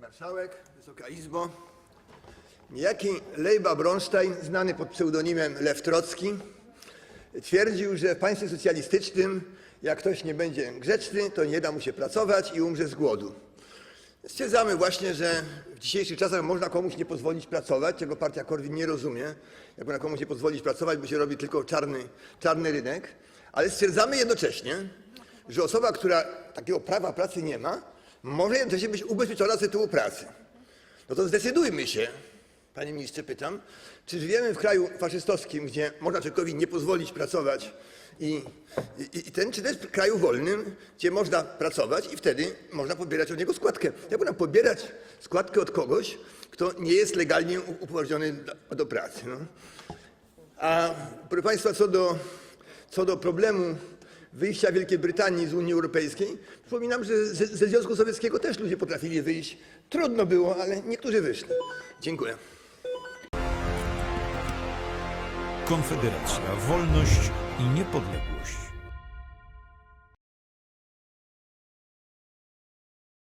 Marszałek, Wysoka Izbo. Niejaki Lejba Bronstein, znany pod pseudonimem Lew Trocki, twierdził, że w państwie socjalistycznym jak ktoś nie będzie grzeczny, to nie da mu się pracować i umrze z głodu. Stwierdzamy właśnie, że w dzisiejszych czasach można komuś nie pozwolić pracować, czego partia Korwin nie rozumie. Jak można komuś nie pozwolić pracować, bo się robi tylko czarny, czarny rynek. Ale stwierdzamy jednocześnie, że osoba, która takiego prawa pracy nie ma, może jednocześnie być ubezpieczona z tytułu pracy. No to zdecydujmy się, panie ministrze pytam, czy żyjemy w kraju faszystowskim, gdzie można człowiekowi nie pozwolić pracować i, i, i ten, czy też w kraju wolnym, gdzie można pracować i wtedy można pobierać od niego składkę. Jak można pobierać składkę od kogoś, kto nie jest legalnie upoważniony do, do pracy? No. A proszę Państwa, co do, co do problemu wyjścia Wielkiej Brytanii z Unii Europejskiej, przypominam, że ze, ze Związku Sowieckiego też ludzie potrafili wyjść. Trudno było, ale niektórzy wyszli. Dziękuję. Konfederacja, wolność i niepodległość.